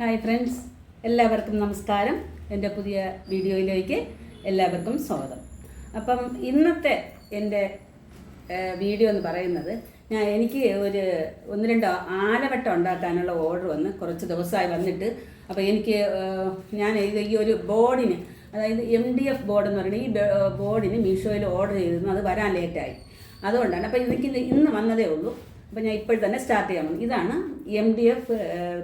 Hi friends എല്ലാവർക്കും നമസ്കാരം. എന്റെ പുതിയ വീഡിയോയിലേക്ക് എല്ലാവർക്കും സ്വാഗതം. അപ്പം ഇന്നത്തെ എന്റെ വീഡിയോ എന്ന് പറയുന്നത് ഞാൻ എനിക്ക് ഒരു ഒന്ന് രണ്ട് ആലവട്ടം ഉണ്ടാക്കാനുള്ള ഓർഡർ വന്ന് കുറച്ച് ദിവസമായി വന്നിട്ട് അപ്പോൾ എനിക്ക് ഞാൻ ഇത് ഈ ഒരു ബോർഡിന് അതായത് എം ഡി എഫ് ബോർഡ് എന്ന് പറയുന്നത് ഈ ബോർഡിന് മീഷോയിൽ ഓർഡർ ചെയ്തിരുന്നു. അത് വരാൻ ലേറ്റായി അതുകൊണ്ടാണ്. അപ്പോൾ എനിക്ക് ഇന്ന് വന്നതേ ഉള്ളൂ. അപ്പോൾ ഞാൻ ഇപ്പോൾ തന്നെ സ്റ്റാർട്ട് ചെയ്യാൻ പോകുന്നു. ഇതാണ് M D F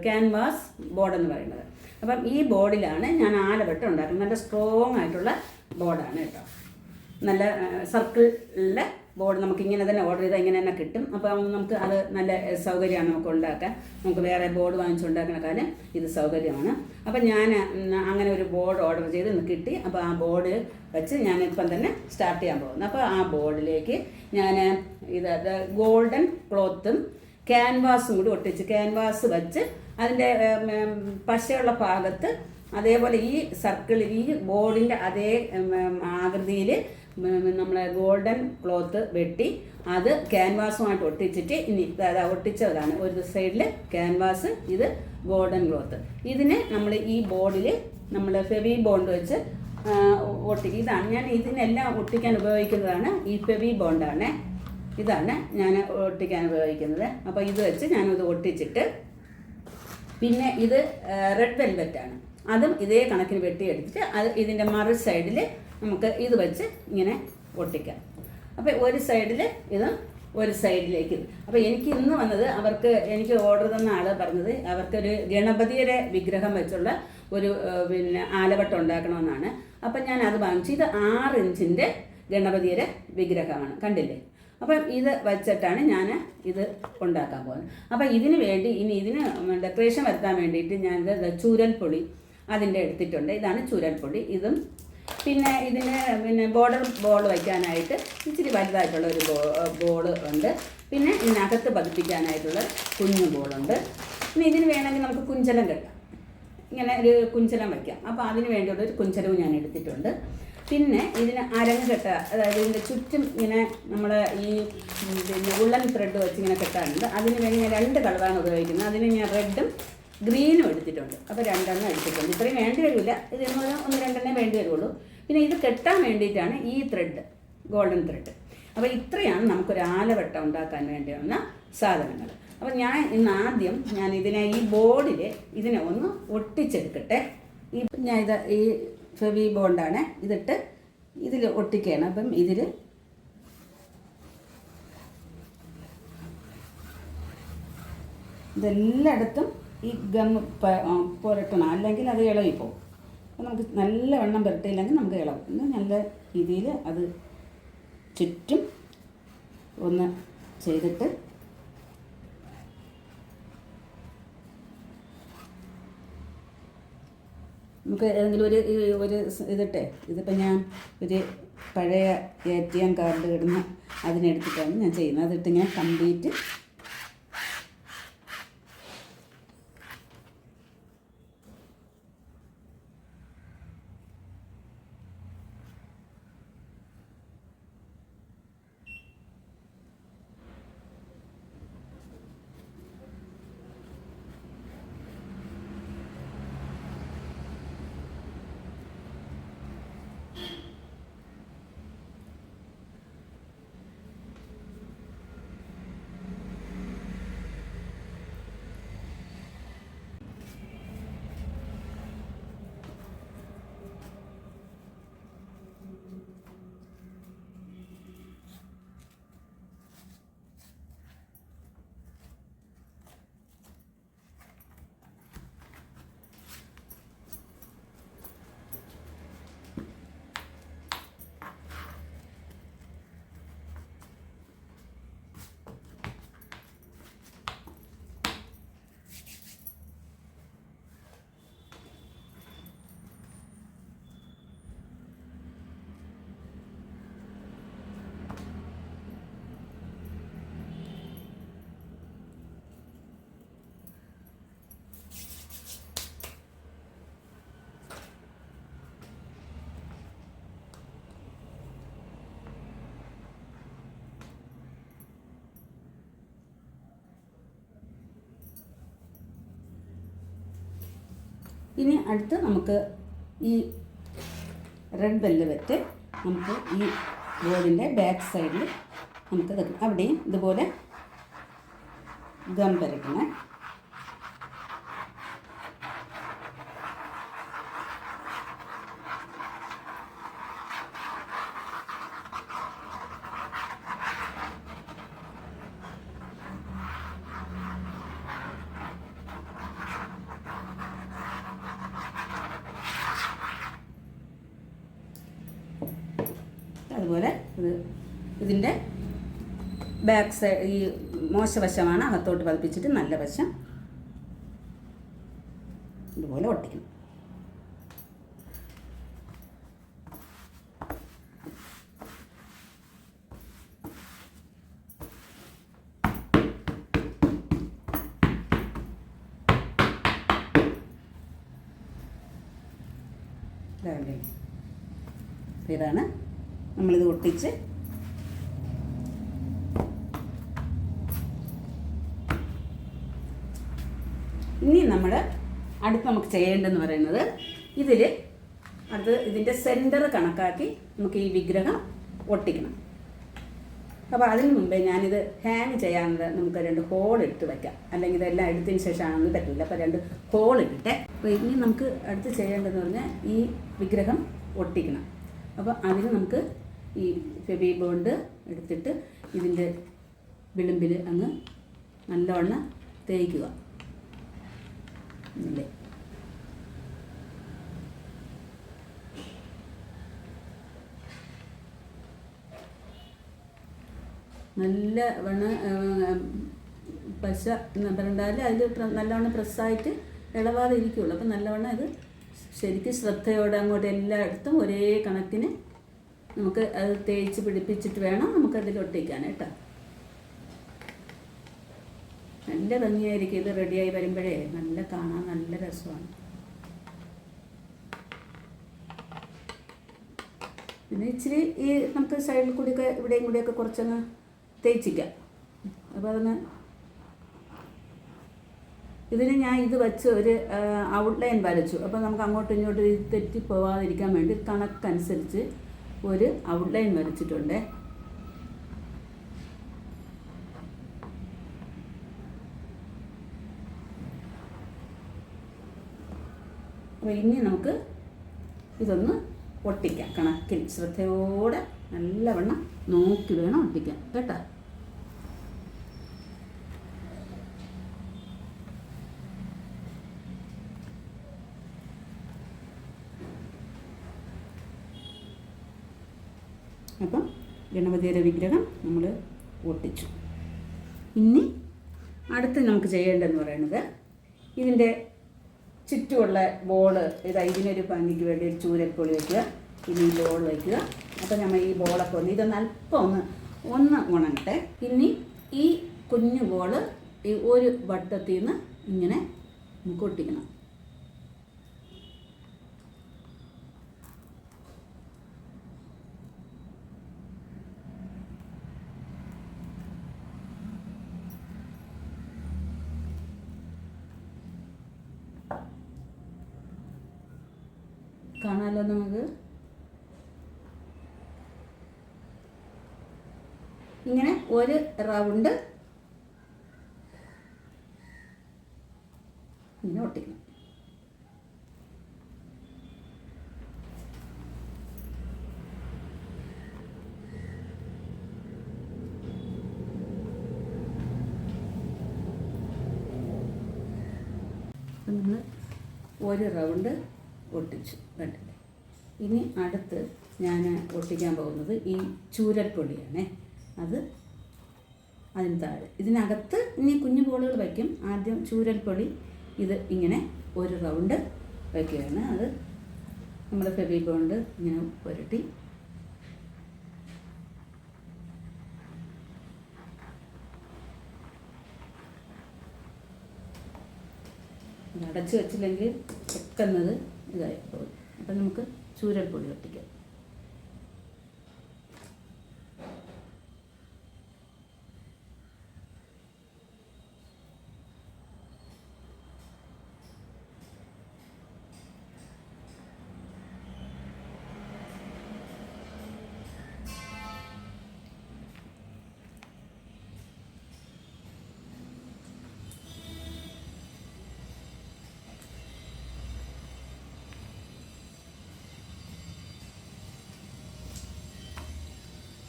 canvas board എന്ന് പറയുന്നത്. അപ്പം ഈ ബോർഡിലാണ് ഞാൻ ആലവട്ടം ഉണ്ടാക്കുന്നത്. നല്ല സ്ട്രോങ് ആയിട്ടുള്ള ബോർഡാണ് കേട്ടോ. നല്ല സർക്കിളിലെ ബോർഡ് നമുക്ക് ഇങ്ങനെ തന്നെ ഓർഡർ ചെയ്താൽ ഇങ്ങനെ തന്നെ കിട്ടും. അപ്പോൾ നമുക്ക് അത് നല്ല സൗകര്യമാണ് നമുക്ക് ഉണ്ടാക്കാൻ. നമുക്ക് വേറെ ബോർഡ് വാങ്ങിച്ചുണ്ടാക്കുന്ന കാലം ഇത് സൗകര്യമാണ്. അപ്പം ഞാൻ അങ്ങനെ ഒരു ബോർഡ് ഓർഡർ ചെയ്ത് കിട്ടി. അപ്പോൾ ആ ബോർഡ് വെച്ച് ഞാൻ ഇപ്പം തന്നെ സ്റ്റാർട്ട് ചെയ്യാൻ പോകുന്നു. അപ്പോൾ ആ ബോർഡിലേക്ക് ഞാൻ ഇത് ഗോൾഡൻ ക്ലോത്തും ക്യാൻവാസും കൂടി ഒട്ടിച്ച് ക്യാൻവാസ് വെച്ച് അതിന്റെ പശയുള്ള ഭാഗത്ത് അതേപോലെ ഈ സർക്കിൾ ഈ ബോർഡിന്റെ അതേ ആകൃതിയിൽ നമ്മളെ ഗോൾഡൻ ക്ലോത്ത് വെട്ടി അത് ക്യാൻവാസുമായിട്ട് ഒട്ടിച്ചിട്ട് ഇനി അതായത് ഒട്ടിച്ചതാണ്. ഒരു സൈഡിൽ ക്യാൻവാസ് ഇത് ഗോൾഡൻ ക്ലോത്ത് ഇതിനെ നമ്മൾ ഈ ബോർഡിൽ നമ്മൾ ഫെവി ബോണ്ട് വെച്ച് ഒട്ടിക്കും ഇതാണ്. ഞാൻ ഇതിനെല്ലാം ഒട്ടിക്കാൻ ഉപയോഗിക്കുന്നതാണ് ഈ ഫെവി ബോണ്ടാണ് ഇതാണ് ഞാൻ ഒട്ടിക്കാൻ ഉപയോഗിക്കുന്നത്. അപ്പോൾ ഇത് വെച്ച് ഞാനിത് ഒട്ടിച്ചിട്ട് പിന്നെ ഇത് റെഡ് വെൽവെറ്റ് ആണ്. അതും ഇതേ കണക്കിന് വെട്ടിയെടുത്തിട്ട് അത് ഇതിന്റെ മറു സൈഡിൽ നമുക്ക് ഇത് വെച്ച് ഇങ്ങനെ ഒട്ടിക്കാം അപ്പോൾ ഒരു സൈഡിൽ ഇത് ഒരു സൈഡിലേക്ക് അപ്പോൾ എനിക്ക് ഇന്ന് വന്നത് അവർക്ക് എനിക്ക് ഓർഡർ തന്ന ആൾ പറഞ്ഞത് അവർക്കൊരു ഗണപതിയുടെ വിഗ്രഹം വെച്ചുള്ള ഒരു പിന്നെ ആലവട്ടം ഉണ്ടാക്കണമെന്നാണ്. അപ്പം ഞാൻ അത് വാങ്ങിച്ചു. ഇത് ആറ് ഇഞ്ചിന്റെ ഗണപതിയുടെ വിഗ്രഹമാണ്. കണ്ടില്ലേ? അപ്പം ഇത് വെച്ചിട്ടാണ് ഞാൻ ഇത് ഉണ്ടാക്കാൻ പോകുന്നത്. അപ്പം ഇതിന് വേണ്ടി ഇനി ഇതിന് ഡെക്കറേഷൻ വരുത്താൻ വേണ്ടിയിട്ട് ഞാൻ ഇത് ചൂരൽപ്പൊടി അതിന്റെ എടുത്തിട്ടുണ്ട്. ഇതാണ് ചൂരൽപ്പൊടി. ഇതും പിന്നെ ഇതിന് പിന്നെ ബോർഡർ ബോൾ വയ്ക്കാനായിട്ട് ഇച്ചിരി വലുതായിട്ടുള്ള ഒരു ബോൾ ഉണ്ട്. പിന്നെ ഇതിനകത്ത് പതിപ്പിക്കാനായിട്ടുള്ള കുഞ്ഞു ബോളുണ്ട് പിന്നെ ഇതിന് വേണമെങ്കിൽ നമുക്ക് കുഞ്ചലം കെട്ടാം. ഇങ്ങനെ ഒരു കുഞ്ചലം വയ്ക്കാം. അപ്പോൾ അതിന് വേണ്ടിയുള്ള ഒരു കുഞ്ചലവും ഞാൻ എടുത്തിട്ടുണ്ട്. പിന്നെ ഇതിന് അരങ്ങ് കെട്ട അതായത് ഇതിന്റെ ചുറ്റും ഇങ്ങനെ നമ്മൾ ഈ പിന്നെ ഉള്ളൻ ത്രെഡ് വെച്ച് ഇങ്ങനെ കെട്ടാറുണ്ട്. അതിന് വേണ്ടി ഞാൻ രണ്ട് കളറാണ് ഉപയോഗിക്കുന്നത്. അതിന് ഞാൻ റെഡും ഗ്രീനും എടുത്തിട്ടുണ്ട്. അപ്പോൾ രണ്ടെണ്ണം എടുത്തിട്ടുണ്ട്. ഇത്രയും വേണ്ടി വരില്ല. ഇത് എന്ന് പറഞ്ഞാൽ ഒന്ന് രണ്ടെണ്ണേ വേണ്ടി വരുള്ളൂ. പിന്നെ ഇത് കെട്ടാൻ വേണ്ടിയിട്ടാണ് ഈ ത്രെഡ് ഗോൾഡൻ ത്രെഡ് അപ്പോൾ ഇത്രയാണ് നമുക്കൊരു ആലവട്ടം ഉണ്ടാക്കാൻ വേണ്ടി വന്ന സാധനങ്ങൾ. അപ്പോൾ ഞാൻ ഇന്ന് ആദ്യം ഞാൻ ഇതിനെ ഈ ബോർഡിൽ ഇതിനെ ഒന്ന് ഒട്ടിച്ചെടുക്കട്ടെ. ഈ ഞാൻ ഇത് ഈ ഫെവി ബോണ്ടാണ് ഇതിട്ട് ഇതിൽ ഒട്ടിക്കുകയാണ്. അപ്പം ഇതിൽ ഇതെല്ലായിടത്തും ഈ ഗം പുരട്ടണം. അല്ലെങ്കിൽ അത് ഇളകിപ്പോവും. അപ്പോൾ നമുക്ക് നല്ല വെള്ളം പുരട്ടിയില്ലെങ്കിൽ നമുക്ക് ഇളകും. ഇത് നല്ല രീതിയിൽ അത് ചുറ്റും ഒന്ന് ചെയ്തിട്ട് നമുക്ക് ഏതെങ്കിലും ഒരു ഒരു ഇതിട്ടെ. ഇതിപ്പോൾ ഞാൻ ഒരു പഴയ എ ടി എം കാർഡ് ഇടുന്ന അതിനെടുത്തിട്ടാണ് ഞാൻ ചെയ്യുന്നത്. അതിട്ട് ഞാൻ കംപ്ലീറ്റ് ഇനി അടുത്ത് നമുക്ക് ഈ റെഡ് ബെല്ല് വെച്ച് നമുക്ക് ഈ ബോർഡിന്റെ ബാക്ക് സൈഡിൽ നമുക്ക് അവിടെയും ഇതുപോലെ ഗം പരക്കണം അതുപോലെ ഇത് ഇതിന്റെ ബാക്ക് സൈഡ് ഈ മോശവശമാണ് അകത്തോട്ട് പതിപ്പിച്ചിട്ട് നല്ല വശം ഇതുപോലെ ഒട്ടിക്കണം ഇതാകണ്ടേ? അപ്പോൾ ഇതാണ് നമ്മളിത് ഒട്ടിച്ച് ഇനി നമ്മൾ അടുത്ത് നമുക്ക് ചെയ്യേണ്ടതെന്ന് പറയുന്നത് ഇതിൽ അത് ഇതിന്റെ സെന്റർ കണക്കാക്കി നമുക്ക് ഈ വിഗ്രഹം ഒട്ടിക്കണം. അപ്പോൾ അതിന് മുമ്പേ ഞാനിത് ഹാങ് ചെയ്യാനുള്ള നമുക്ക് രണ്ട് ഹോൾ എടുത്ത് വയ്ക്കാം അല്ലെങ്കിൽ ഇതെല്ലാം എടുത്തതിന് ശേഷമാണെന്ന് പറ്റില്ല. അപ്പോൾ രണ്ട് ഹോൾ ഇട്ടിട്ടെ അപ്പോൾ ഇനി നമുക്ക് അടുത്ത് ചെയ്യേണ്ടതെന്ന് പറഞ്ഞാൽ ഈ വിഗ്രഹം ഒട്ടിക്കണം. അപ്പോൾ അതിന് നമുക്ക് ഈ ഫെബി ബോണ്ട് എടുത്തിട്ട് ഇതിന്റെ വിളിമ്പിൽ അങ്ങ് നല്ലവണ്ണം തേയ്ക്കുക ഇല്ലേ? നല്ല വണ്ണം പശ പറഞ്ഞാൽ അതിൽ നല്ലവണ്ണം പ്രസ്സായിട്ട് ഇളവാതെ ഇരിക്കുകയുള്ളു അപ്പം നല്ലവണ്ണം ഇത് ശരിക്കും ശ്രദ്ധയോടെ അങ്ങോട്ട് എല്ലായിടത്തും ഒരേ കണക്കിന് നമുക്ക് അത് തേച്ച് പിടിപ്പിച്ചിട്ട് വേണം നമുക്കതിൽ ഒട്ടിക്കാൻ കേട്ടോ. നല്ല ഭംഗിയായിരിക്കും ഇത് റെഡിയായി വരുമ്പോഴേ നല്ല കാണാൻ നല്ല രസമാണ്. പിന്നെ ഇച്ചിരി ഈ നമുക്ക് സൈഡിൽ കൂടിയൊക്കെ ഇവിടെയും കൂടിയൊക്കെ കുറച്ചങ്ങ് തേച്ചിക്കാം. അപ്പോൾ അതൊന്ന് ഇതിന് ഞാൻ ഇത് വെച്ച് ഒരു ഔട്ട്ലൈൻ വരച്ചു. അപ്പോൾ നമുക്ക് അങ്ങോട്ടും ഇങ്ങോട്ടും ഇത് തെറ്റി പോവാതിരിക്കാൻ വേണ്ടി കണക്കനുസരിച്ച് ഒരു ഔട്ട്ലൈൻ വരച്ചിട്ടുണ്ട്. അപ്പോൾ ഇനി നമുക്ക് ഇതൊന്ന് ഒട്ടിക്കാം. കണക്കിൽ ശ്രദ്ധയോടെ നല്ലവണ്ണം നോക്കി വേണം ഒട്ടിക്കാൻ. കേട്ടോ? അപ്പം ഗണപതിയുടെ വിഗ്രഹം നമ്മൾ ഒട്ടിച്ചു. ഇനി അടുത്ത് നമുക്ക് ചെയ്യേണ്ടതെന്ന് പറയുന്നത് ഇതിന്റെ ചുറ്റുമുള്ള ബോൾ ഇത് ഇതിനൊരു ഭംഗിക്ക് വേണ്ടി ഒരു ചൂരപ്പൊളി വയ്ക്കുക ഇനി ഈ ബോൾ വയ്ക്കുക അപ്പോൾ നമ്മൾ ഈ ബോളൊക്കെ ഒന്ന് ഇതൊന്ന് അല്പം ഒന്ന് ഒന്ന് ഉണങ്ങട്ടെ. ഇനി ഈ കുഞ്ഞു ബോൾ ഈ ഒരു വട്ടത്തിൽ നിന്ന് ഇങ്ങനെ നമുക്ക് ഒട്ടിക്കണം കാണാമല്ലോ നമുക്ക് ഇങ്ങനെ ഒരു റൗണ്ട്. ഇങ്ങനെ ഒട്ടിക്കണം. നമ്മൾ ഒരു റൗണ്ട് ഒട്ടിച്ചു. കണ്ടില്ലേ ഇനി അടുത്ത് ഞാൻ ഒട്ടിക്കാൻ പോകുന്നത് ഈ ചൂരൽപ്പൊടിയാണേ. അത് അതിന് താഴെ. ഇതിനകത്ത് ഇനി കുഞ്ഞു ബോളുകൾ വയ്ക്കും. ആദ്യം ചൂരൽപ്പൊടി ഇത് ഇങ്ങനെ ഒരു റൗണ്ട് വയ്ക്കുകയാണ്. അത് നമ്മൾ ഫെബി കൊണ്ട് ഇങ്ങനെ പുരട്ടി അടച്ചു വച്ചില്ലെങ്കിൽ വെക്കുന്നത് ഇതായി പോകും അപ്പം നമുക്ക് ചൂരൽപ്പൊടി ഒട്ടിക്കാം.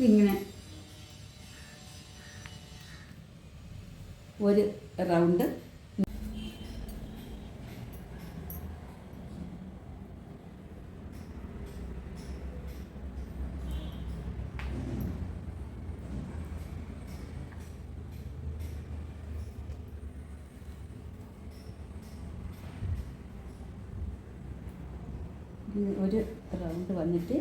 ഇങ്ങനെ ഒരു റൗണ്ട്. ഒരു റൗണ്ട് വന്നിട്ട്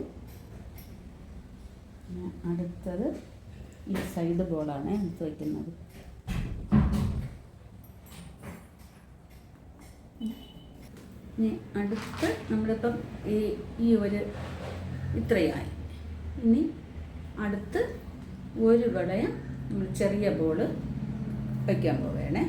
പിന്നെ അടുത്തത് ഈ എടുത്ത് വയ്ക്കുന്നത് ഇനി അടുത്ത് നമ്മളിപ്പം ഈ ഈ ഒരു ഇത്രയായി. ഇനി അടുത്ത് ഒരു കടയും നമ്മൾ ചെറിയ ബോൾ വയ്ക്കാൻ പോവുകയാണേ.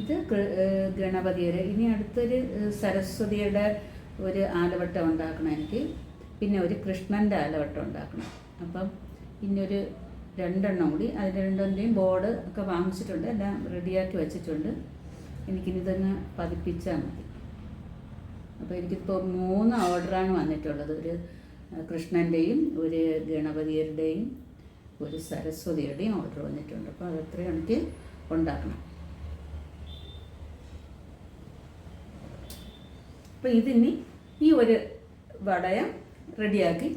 ഇത് ഗണപതിയുടെ ഇനി അടുത്തൊരു സരസ്വതിയുടെ ഒരു ആലവട്ടം ഉണ്ടാക്കണം എനിക്ക് പിന്നെ ഒരു കൃഷ്ണന്റെ ആലവട്ടം ഉണ്ടാക്കണം. അപ്പം ഇനിയൊരു രണ്ടെണ്ണം കൂടി അത് രണ്ടിന്റെയും ബോർഡ് ഒക്കെ വാങ്ങിച്ചിട്ടുണ്ട് എല്ലാം റെഡിയാക്കി വെച്ചിട്ടുണ്ട്. എനിക്കിനി ഇതങ്ങ് പതിപ്പിച്ചാൽ മതി. അപ്പോൾ എനിക്കിപ്പോൾ മൂന്ന് ഓർഡറാണ് വന്നിട്ടുള്ളത്. ഒരു കൃഷ്ണന്റെയും ഒരു ഗണപതിയുടെയും ഒരു സരസ്വതിയുടെയും ഓർഡർ വന്നിട്ടുണ്ട്. അപ്പോൾ അതത്രയും എനിക്ക് ഉണ്ടാക്കണം. അപ്പോൾ ഇതിനി ഈ ഒരു വടയ റെഡിയാക്കി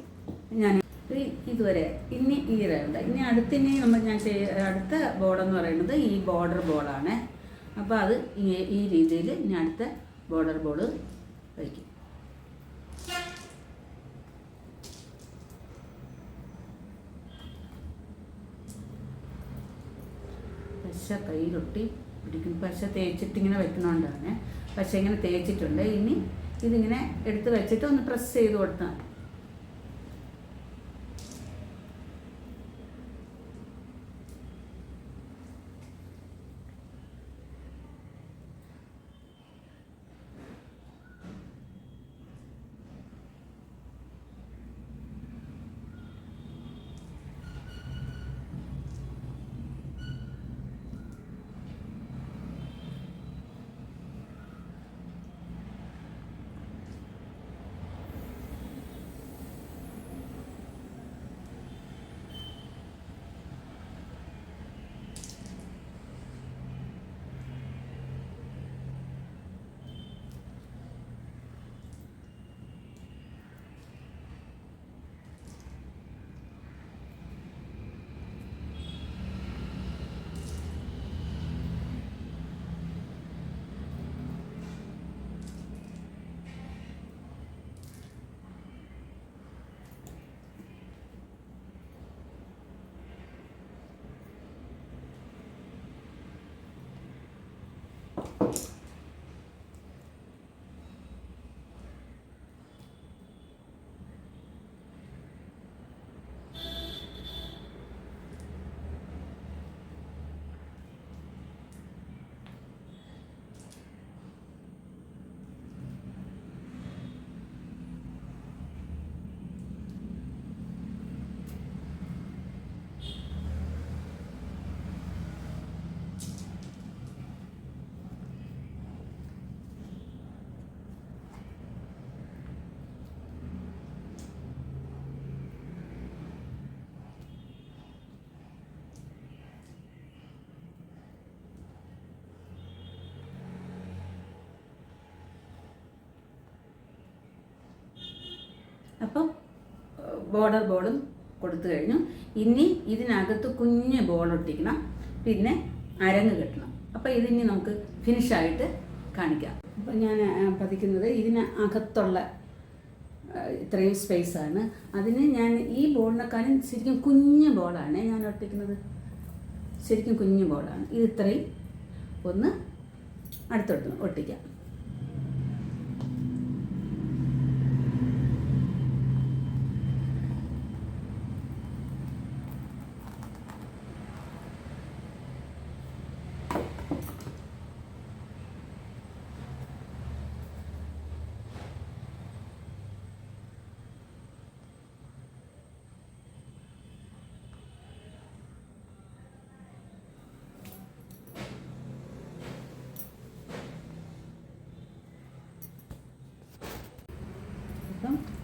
ഞാൻ ഇതുവരെ ഇനി ഈ ഇനി അടുത്തിനി നമ്മൾ ഞാൻ അടുത്ത ബോർഡെന്ന് പറയുന്നത് ഈ ബോർഡർ ബോളാണ് അപ്പോൾ അത് ഈ രീതിയിൽ ഞാൻ അടുത്ത ബോർഡർ ബോൾ വയ്ക്കും. പശ കയ്യിലൊട്ടി പിടിക്കും. പശ തേച്ചിട്ട് ഇങ്ങനെ പശ ഇങ്ങനെ തേച്ചിട്ടുണ്ട്. ഇനി ഇതിങ്ങനെ എടുത്ത് വെച്ചിട്ട് ഒന്ന് പ്രസ് ചെയ്ത് കൊടുത്താൽ അപ്പം ബോർഡർ ബോളും കൊടുത്തു കഴിഞ്ഞു. ഇനി ഇതിനകത്ത് കുഞ്ഞ് ബോൾ ഒട്ടിക്കണം. പിന്നെ അരങ്ങ് കെട്ടണം. അപ്പോൾ ഇതിനി നമുക്ക് ഫിനിഷായിട്ട് കാണിക്കാം. അപ്പോൾ ഞാൻ പതിക്കുന്നത് ഇതിന് അകത്തുള്ള ഇത്രയും സ്പേസാണ് അതിന് ഞാൻ ഈ ബോളിനെക്കാളും ശരിക്കും കുഞ്ഞ് ബോളാണ് ഞാൻ ഒട്ടിക്കുന്നത്. ശരിക്കും കുഞ്ഞു ബോളാണ് ഇത് ഇത്രയും. ഒന്ന് അടുത്തോട്ട് ഒട്ടിക്കാം.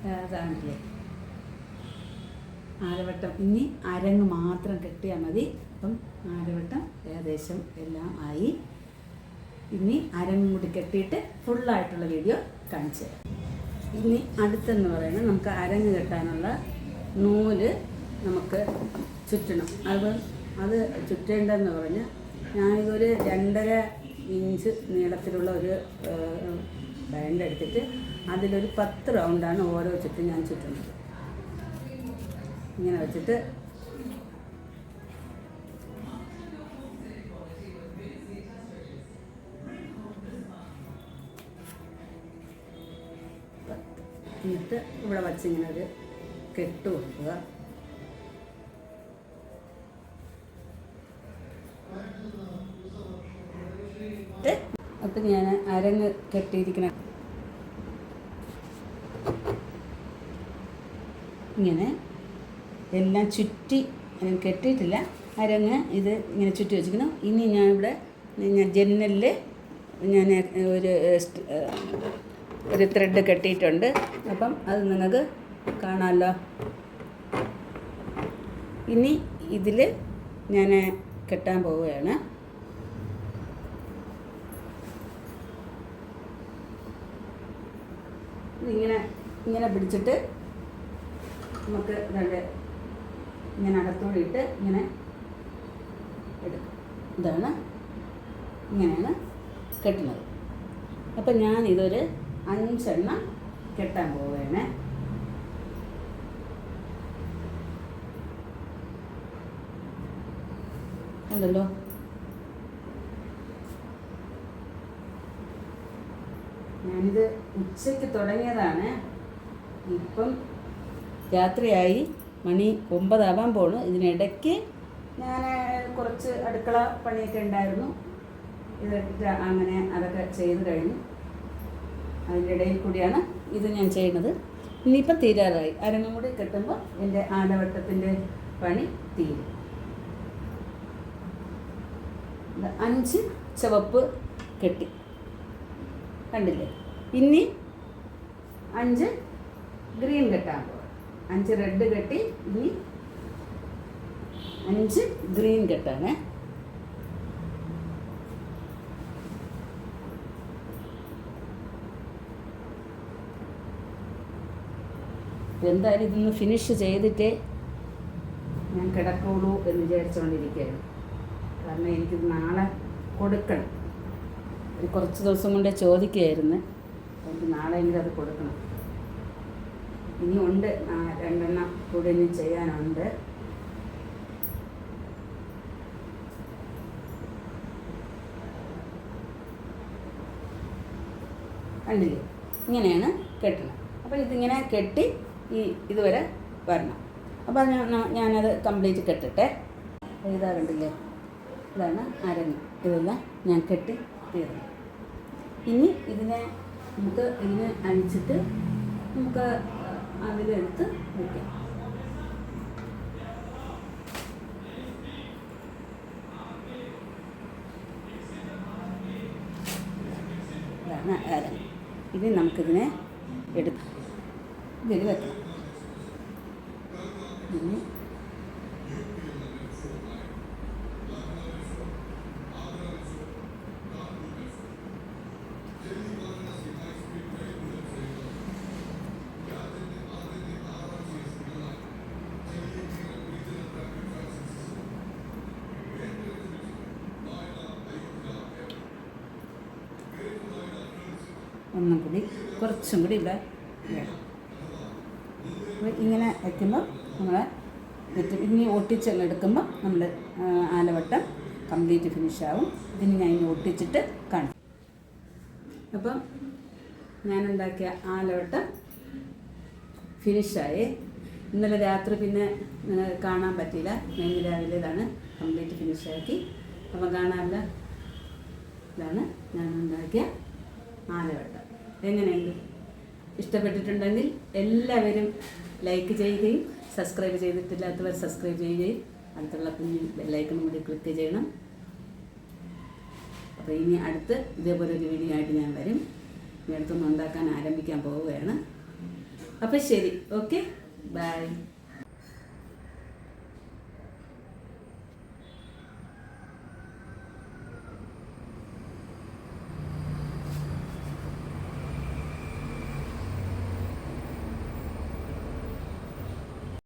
അപ്പം ആരവട്ടം. ഇനി അരങ്ങ് മാത്രം കെട്ടിയാൽ മതി. അപ്പം ആരവട്ടം ഏകദേശം എല്ലാം ആയി. ഇനി അരങ്ങും കൂടി കെട്ടിയിട്ട് ഫുള്ളായിട്ടുള്ള വീഡിയോ കാണിച്ചു തരാം. ഇനി അടുത്തെന്ന് പറയുന്നത് നമുക്ക് അരങ്ങ് കെട്ടാനുള്ള നൂൽ നമുക്ക് ചുറ്റണം. അത് അത് ചുറ്റേണ്ടതെന്ന് പറഞ്ഞാൽ ഞാനിതൊരു രണ്ടര ഇഞ്ച് നീളത്തിലുള്ള ഒരു ബാൻഡ് എടുത്തിട്ട് അതിലൊരു പത്ത് റൗണ്ടാണ് ഓരോ ചുറ്റും ഞാൻ ചുറ്റുന്നത്. ഇങ്ങനെ വെച്ചിട്ട് എന്നിട്ട് ഇവിടെ വച്ചിങ്ങനെ ഒരു കെട്ട് കൊടുക്കുക. അപ്പം ഞാൻ അരങ്ങ് കെട്ടിയിരിക്കണ ഇങ്ങനെ എല്ലാം ചുറ്റി കെട്ടിയിട്ടില്ല. അരങ്ങ് ഇത് ഇങ്ങനെ ചുറ്റി വെച്ചിരിക്കുന്നു. ഇനി ഞാൻ ഇവിടെ ഞാൻ ജനലിൽ ഞാൻ ഒരു ഒരു ത്രെഡ് കെട്ടിയിട്ടുണ്ട്. അപ്പം അത് നിങ്ങൾക്ക് കാണാമല്ലോ ഇനി ഇതിൽ ഞാൻ കെട്ടാൻ പോവുകയാണ്. ഇങ്ങനെ ഇങ്ങനെ പിടിച്ചിട്ട് നമുക്ക് രണ്ട് ഇങ്ങനെ അകത്തോടെ ഇട്ട് ഇങ്ങനെ എടുക്കും. ഇതാണ് ഇങ്ങനെയാണ് കെട്ടുന്നത്. അപ്പം ഞാൻ ഇതൊരു അഞ്ചെണ്ണം കെട്ടാൻ പോവുകയാണ്. ഉണ്ടല്ലോ? ഞാനിത് ഉച്ചയ്ക്ക് തുടങ്ങിയതാണ്. ഇപ്പം രാത്രിയായി. മണി ഒമ്പതാവാൻ പോണു. ഇതിനിടയ്ക്ക് ഞാൻ കുറച്ച് അടുക്കള പണിയൊക്കെ ഉണ്ടായിരുന്നു. ഇത് അങ്ങനെ അതൊക്കെ ചെയ്ത് കഴിഞ്ഞു. അതിന്റെ ഇടയിൽ കൂടിയാണ് ഇത് ഞാൻ ചെയ്യുന്നത്. ഇനിയിപ്പം തീരാറായി. അരങ്ങും കൂടി കിട്ടുമ്പോൾ എന്റെ ആലവട്ടത്തിന്റെ പണി തീരും. അഞ്ച് ചുവപ്പ് കെട്ടി. കണ്ടില്ലേ? ഇനി അഞ്ച് ഗ്രീൻ കെട്ടാൻ പോകും അഞ്ച് റെഡ് കെട്ടി ഇനി അഞ്ച് ഗ്രീൻ കെട്ടാണ്. എന്തായാലും ഇതൊന്ന് ഫിനിഷ് ചെയ്തിട്ടേ ഞാൻ കിടക്കുള്ളൂ എന്ന് വിചാരിച്ചുകൊണ്ടിരിക്കുകയാണ്. കാരണം എനിക്ക് നാളെ കൊടുക്കണം. കുറച്ച് ദിവസം കൊണ്ട് ചോദിക്കുകയായിരുന്നു. എനിക്ക് നാളെയെങ്കിലും അത് കൊടുക്കണം. ഇനി ഉണ്ട്. ആ, രണ്ടെണ്ണം കൂടി ഇനി ചെയ്യാനുണ്ട്. കണ്ടില്ലേ? ഇങ്ങനെയാണ് കെട്ടണം. അപ്പോൾ ഇതിങ്ങനെ കെട്ടി ഈ ഇതുവരെ വരണം. അപ്പോൾ ഞാൻ- ഞാനത് കംപ്ലീറ്റ് കെട്ടട്ടെ. ഇതാ കണ്ടില്ലേ? ഇതാണ് അരങ്ങ്. ഇതെല്ലാം ഞാൻ കെട്ടി തീർന്നു ഇനി ഇതിനെ നമുക്ക് ഇതിനെ അഴിച്ചിട്ട് നമുക്ക് അതിലെടുത്ത് വയ്ക്കാം ഇതാണ് അരങ്ങ് ഇനി നമുക്കിതിനെ എടുക്കാം. ഇതിൽ വെക്കാം. ഇനി ഒന്നും കൂടി കുറച്ചും കൂടി ഇവിടെ വേണം. അപ്പോൾ ഇങ്ങനെ വയ്ക്കുമ്പോൾ നമ്മൾ ഇനി ഒട്ടിച്ചെല്ലാം എടുക്കുമ്പോൾ നമ്മൾ ആലവട്ടം കംപ്ലീറ്റ് ഫിനിഷ് ആവും. ഇതിന് ഞാൻ ഇനി ഒട്ടിച്ചിട്ട് കാണും അപ്പം ഞാനുണ്ടാക്കിയ ആലവട്ടം ഫിനിഷായി ഇന്നലെ രാത്രി പിന്നെ കാണാൻ പറ്റിയില്ല. ഞാൻ രാവിലെ ഇതാണ് കംപ്ലീറ്റ് ഫിനിഷാക്കി അപ്പം കാണാമല്ല ഇതാണ് ഞാൻ ഉണ്ടാക്കിയ ആലവട്ടം. എങ്ങനെയുണ്ട്? ഇഷ്ടപ്പെട്ടിട്ടുണ്ടെങ്കിൽ എല്ലാവരും ലൈക്ക് ചെയ്യുകയും സബ്സ്ക്രൈബ് ചെയ്തിട്ടില്ലാത്തവർ സബ്സ്ക്രൈബ് ചെയ്യുകയും അടുത്തുള്ള കുഞ്ഞു ബെല്ലൈക്കണും കൂടി ക്ലിക്ക് ചെയ്യണം. അപ്പോൾ ഇനി അടുത്ത് ഇതേപോലെ ഒരു വീഡിയോ ആയിട്ട് ഞാൻ വരും. ഇനി അടുത്തൊന്ന് ഉണ്ടാക്കാൻ ആരംഭിക്കാൻ പോവുകയാണ്. അപ്പോൾ ശരി ഓക്കെ ബൈ